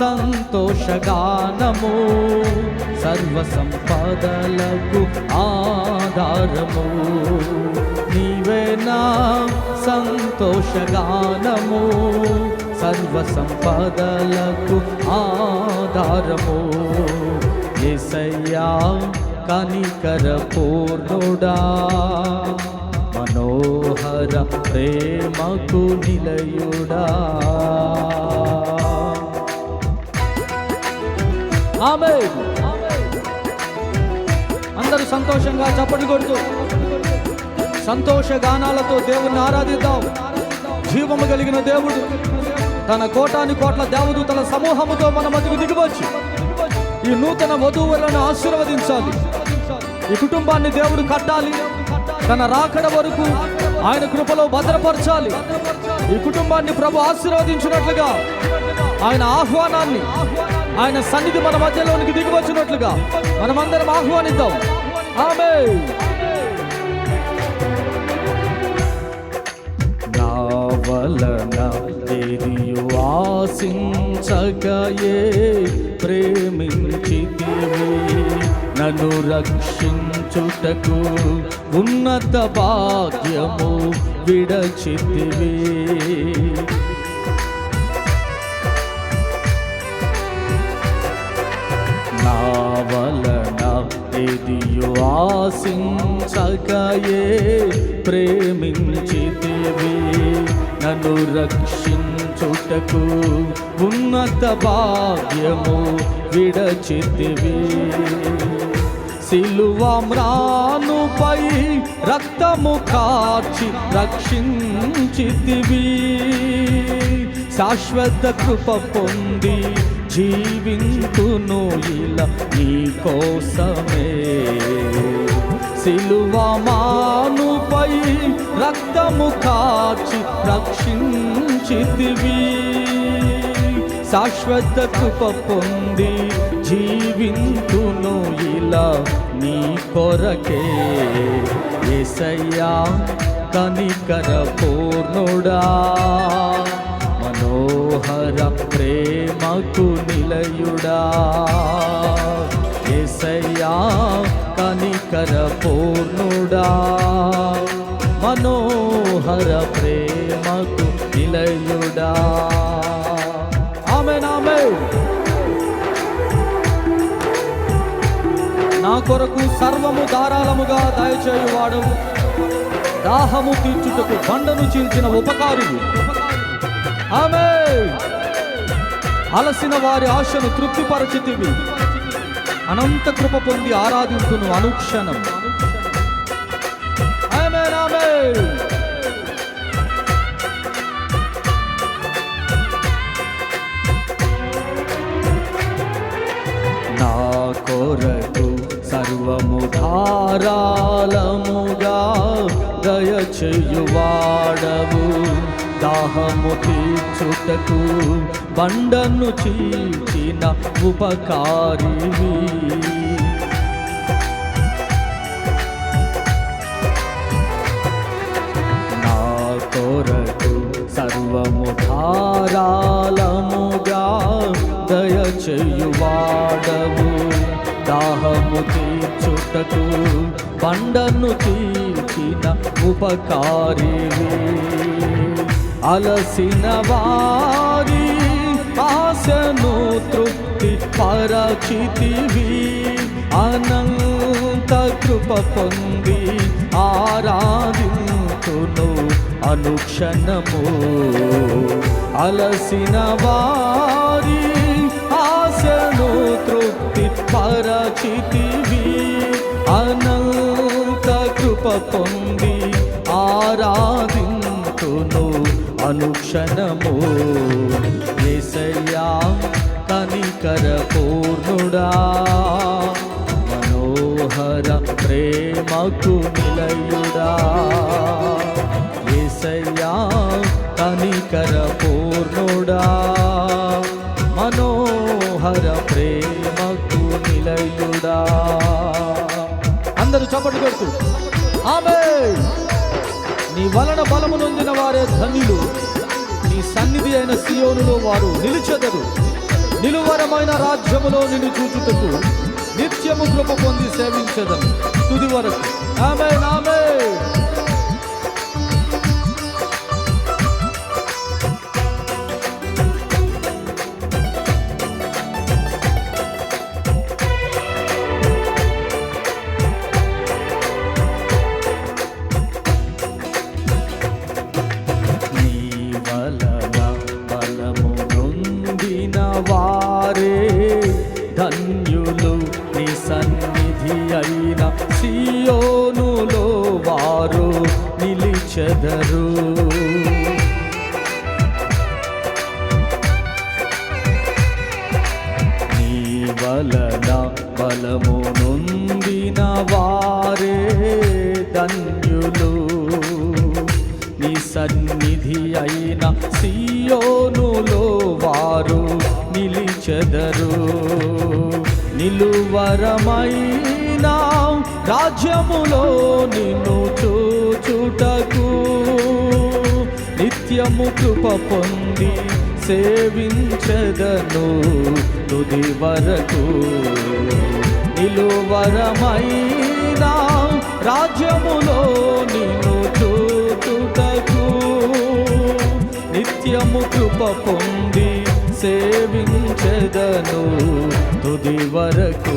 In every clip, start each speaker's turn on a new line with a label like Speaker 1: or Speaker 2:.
Speaker 1: సంతోషగానము సర్వ సంపదలకు ఆధారము. నీవే నా సంతోషగానము సర్వ సంపదలకు ఆధారము. ఏసయ్యా కనికర పూర్ణుడా మనోహర ప్రేమకు నిలయుడా. ఆమె అందరూ సంతోషంగా చప్పటి కొడుతూ సంతోష గానాలతో దేవుణ్ణి ఆరాధిద్దాం. జీవము కలిగిన దేవుడు తన కోటాని కోట్ల దేవదూతల సమూహముతో మన మధ్యకు దిగివచ్చు ఈ నూతన వధువులను ఆశీర్వదించాలి. ఈ కుటుంబాన్ని దేవుడు కట్టాలి. తన రాకడ వరకు ఆయన కృపలో భద్రపరచాలి. ఈ కుటుంబాన్ని ప్రభు ఆశీర్వదించినట్లుగా ఆయన ఆహ్వానాన్ని ఆయన సన్నిధి మన మధ్యలోనికి దిగివచ్చినట్లుగా మనమందరం ఆహ్వానిద్దాం. ఆమె. నా వలన ఏదియు ఆశించగయే ప్రేమించితివి. నన్ను రక్షించుటకు ఉన్నత భాగ్యము విడచితివి. ఎదియు ఆశించకయే ప్రేమించితివి. నన్ను రక్షించుటకు ఉన్నత భాగ్యము విడచితివి. సిలువమ్రానుపై రక్తము కాచి రక్షించితివి. శాశ్వత కృప పొంది జీవింతును ఇలా నీ కోసమే. సిలువమానుపై రక్తము కాచి రక్షించితివి. శాశ్వత కృప పొంది జీవింతును ఇలా నీ కొరకే. ఎసయ్యా తనికర పూర్ణుడా. మనోహర ప్రేమకు నిలయుడా? ఏసయ్యా కనికర పూర్ణుడా? మనోహర ప్రేమకు నిలయుడా? ఆమె నామే నా కొరకు సర్వము ధారాళముగా దయచేయువాడు. దాహము తీర్చుటకు బండను చీల్చిన ఉపకారుడు. ఆమె. అలసిన వారి ఆశను తృప్తిపరచితివి. అనంత కృప పొంది ఆరాధించును అనుక్షణం. ఆమేన్, ఆమేన్. నా కొరకు సర్వము ధారాళముగా దయచేయువాడవు. దాహము తీర్చుటకు బండను చీల్చిన ఉపకారివి. నా కొరకు సర్వము ధారాళముగా దయచేయువాడవు. దాహము తీర్చుటకు బండను తీర్చిన ఉపకారివి. అలసిన వారి ఆశను తృప్తి పరచితివి. అనంత కృప పొంది ఆరాధితును అనుక్షణము. అలసిన వారి ఆశను తృప్తి పరచితివి. అనంత కృప పొంది ఆరాధితును అనుక్షణము ఏసయ్యా కనికర పూర్ణుడా. మనోహర ప్రేమకు నిలయుడా. ఏసయ్యా కనికర పూర్ణుడా. మనోహర ప్రేమకు నిలయుడా. అందరూ చప్పట్లు కొడుతూ. వలన బలము నొందిన వారే ధన్యులు. నీ సన్నిధి అయిన సియోనులో వారు నిలిచెదరు. నిలువరమైన రాజ్యములో నిన్ను చూచుటకు నిత్యము కృప పొంది సేవించదను తుది వరకు. ఆమె నామే చెదరు నీ వలన బలము నొందిన వారే ధన్యులు. నీ సన్నిధి అయిన సియోనులో వారు నిలిచెదరు. నిలువరమైనా రాజ్యములో నిన్ను చూచుటకు నిత్యము కృప పొంది సేవించదను తుది వరకు. నిలువరమైన రాజ్యములో నిన్ను చూచుటకు నిత్యము కృప పొంది సేవించదను తుది వరకు.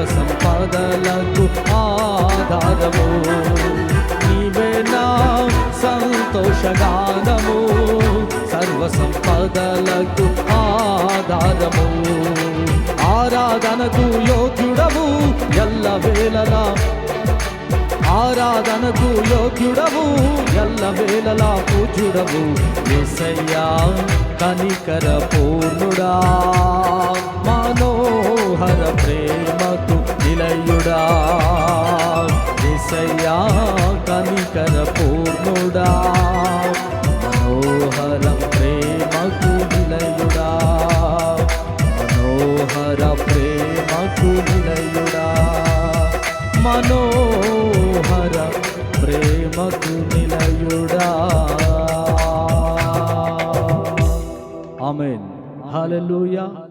Speaker 1: సర్వ సంపదలకు ఆధారము. నీవే నా సంతోషగానము. సర్వ సంపదలకు ఆధారము. ఆరాధనకు యోగ్యుడము ఎల్ల వేళలా ఆరాధనకు యోగ్యుడవు ఎల్ల వేళలా పూజుడవు ఎసయ్యా కనికర పూర్ణుడా. Amen. Hallelujah.